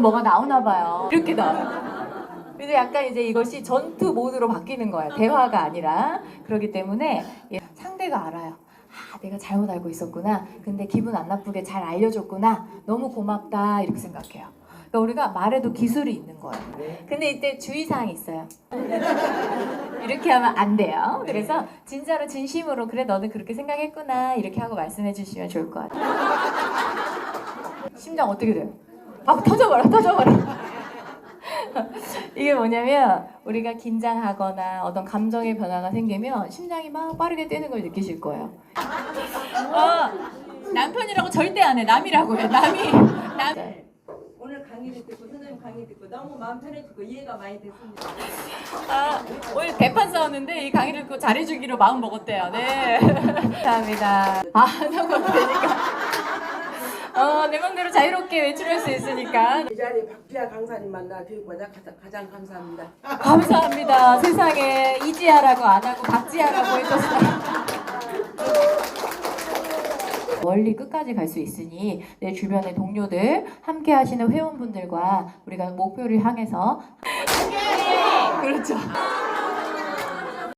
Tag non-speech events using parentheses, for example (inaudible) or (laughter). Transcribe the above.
뭐가 나오나 봐요. 이렇게 나와요. 근데 약간 이제 이것이 전투 모드로 바뀌는 거예요. 대화가 아니라. 그렇기 때문에 예, 상대가 알아요. 아, 내가 잘못 알고 있었구나. 근데 기분 안 나쁘게 잘 알려줬구나. 너무 고맙다. 이렇게 생각해요. 그러니까 우리가 말에도 기술이 있는 거예요. 근데 이때 주의사항이 있어요. (laughs) 이렇게 하면 안 돼요. 그래서 진짜로 진심으로 그래 너는 그렇게 생각했구나 이렇게 하고 말씀해 주시면 좋을 것 같아요. 심장 어떻게 돼요? 아 터져버려 터져버려. 이게 뭐냐면 우리가 긴장하거나 어떤 감정의 변화가 생기면 심장이 막 빠르게 뛰는 걸 느끼실 거예요. 어, 남편이라고 절대 안 해. 남이라고 해. 남이. 남. 오늘 강의를 듣고 선생님 강의 듣고 너무 마음 편해지고 이해가 많이 됐습니다. 아, 오늘 대판 싸웠는데 이 강의를 듣고 잘해주기로 마음 먹었대요. 네. 감사합니다. 아, 하는 거 되니까. 어, 내 맘대로 자유롭게 외출할 수 있으니까. 이 자리에 박비아 강사님 만나 교육받아 가장, 가장 감사합니다. 감사합니다. 세상에 이지아라고 안 하고 박지아라고 해줬어요. 멀리 끝까지 갈 수 있으니 내 주변의 동료들, 함께 하시는 회원분들과 우리가 목표를 향해서 그렇죠.